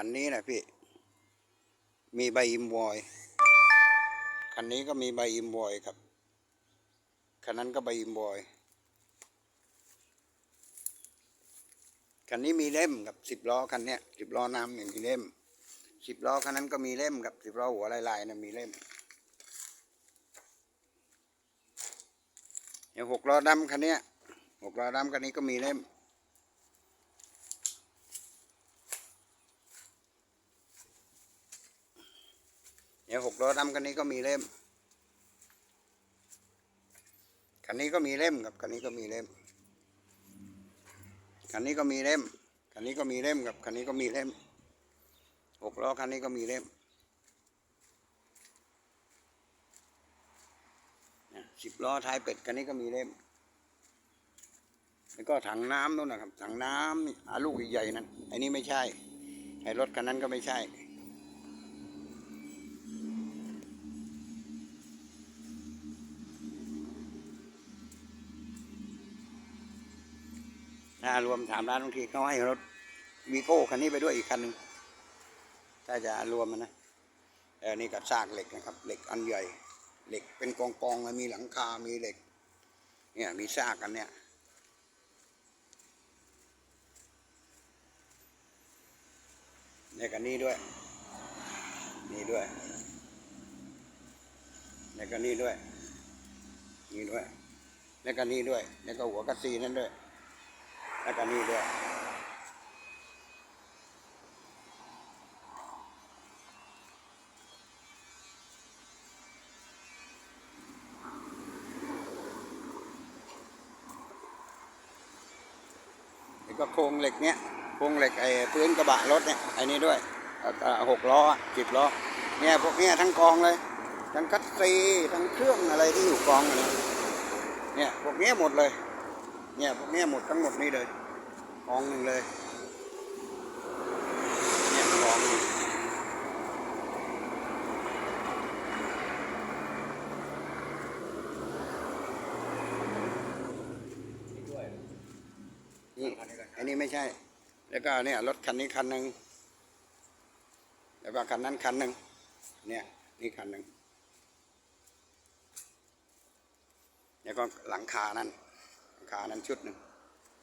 คันนี้นะพี่ มีใบอิมวอยคันนี้ก็มีใบอิมวอยครับ คันนั้นก็ใบอิมวอยคันนี้มีเล่มกับสิบล้อคันเนี้ยสิบล้อน้ำเนี่ยมีเล่มสิบล้อคันนั้นก็มีเล่มกับสิบล้อหัวลายๆนะมีเล่มอย่างหกล้อดำคันเนี้ยหกล้อดำคันนี้ก็มีเล่ม เนี่ยหกล้อดำคันนี้ก็มีเล่มคันนี้ก็มีเล่มครับคันนี้ก็มีเล่มคันนี้ก็มีเล่มคันนี้ก็มีเล่มครับคันนี้ก็มีเล่มหกล้อคันนี้ก็มีเล่มสิบล้อท้ายเป็ดคันนี้ก็มีเล่มแล้วก็ถังน้ำนู่นนะครับถังน้ำนี่อาลูกใหญ่ๆนั่นไอ้นี่ไม่ใช่ไอ้รถคันนั้นก็ไม่ใช่ ถ้ารวมถามร้านบางทีเขาให้รถวีโก้คันนี้ไปด้วยอีกคันหนึ่งถ้าจะรวมมันนะเออนี่กับซากเหล็กนะครับ เหล็กอันใหญ่ เหล็กเป็นกองกองเลยมีหลังคา มีเหล็ก เนี่ยมีซากกันเนี่ยเนี่กันนี้ด้วย นี่ด้วยแล้วก็นี่ด้วย นี่ด้วย แล้วก็นี่ด้วย แล้วก็หัวกระซีนั่นด้วย แล้วก็นี่ด้วยก็โครงเหล็กเนี้ยโครงเหล็กไอ้พื้นกระบะรถเนี่ยไอ้นี่ด้วยหกล้อสิบล้อเนี่ยพวกเนี้ยทั้งกองเลย ทั้งคัตซีทั้งเครื่องอะไรที่อยู่กองเนี่ยเนี่ยพวกเนี้ยหมดเลย เนี่ยพวกเนี้ยหมดทั้งหมดนี่เลยกองหนึ่งเลยเนี่ยกองหนึ่งนี่อันนี้ไม่ใช่ แล้วก็เนี่ยรถคันนี้คันหนึ่งแล้วก็คันนั้นคันหนึ่งเนี่ยนี่คันหนึ่งแล้วก็หลังคานั่น ขานั้นชุดหนึ่ง